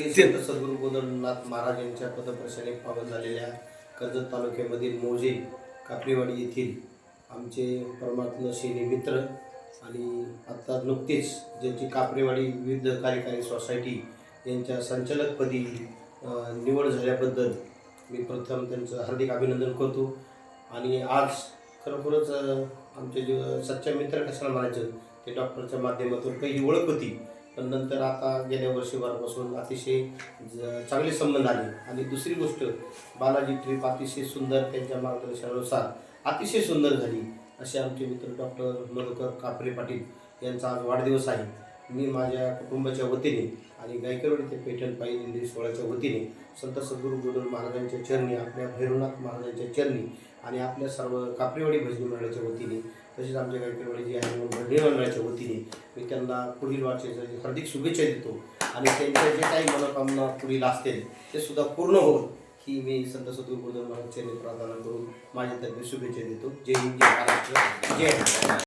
श्री संत सद्गुरू महाराज यांच्या पदप्रशाने पावन झालेल्या कर्जत तालुक्यामधील मोजे कापरीवाडी येथील आमचे परमात्मशीनी मित्र आणि आत्ता नुकतेच ज्यांची कापरेवाडी विविध कार्यकारी सोसायटी यांच्या संचालकपदी निवड झाल्याबद्दल मी प्रथम त्यांचं हार्दिक अभिनंदन करतो. आणि आज खरोखरच आमचे जे सच्चा मित्र कशाला म्हणायचं ते डॉक्टरच्या माध्यमातून पहिली ओळख होती. पण नंतर आता गेल्या वर्षीभरापासून अतिशय चांगले संबंध आले. आणि दुसरी गोष्ट बालाजी ट्रीप अतिशय सुंदर त्यांच्या मार्गदर्शनानुसार अतिशय सुंदर झाली असे आमचे मित्र डॉक्टर मधुकर कापरे पाटील यांचा आज वाढदिवस आहे. मी माझ्या कुटुंबाच्या वतीने आणि गायकरवाडी ते पेटण पायी दिंडी सोहळ्याच्या वतीने संत सद्गुरू गोडर महाराजांच्या चरणी आपल्या भैरवनाथ महाराजांच्या चरणी आणि आपल्या सर्व कापरेवाडी भजनी मंडळाच्या वतीने तसेच आमच्या गायकरवाडी जी आहे भजनी मंडळाच्या वतीने मी त्यांना पुढील वाटचालीसाठी हार्दिक शुभेच्छा देतो आणि त्यांच्या जे काही मनोकामना पुढील असतील ते सुद्धा पूर्ण होत ही मी संत सद्गुरू गोडर महाराज चरणी प्रार्थना करून माझ्यातर्फे शुभेच्छा देतो. जय हिंद जय महाराष्ट्र जय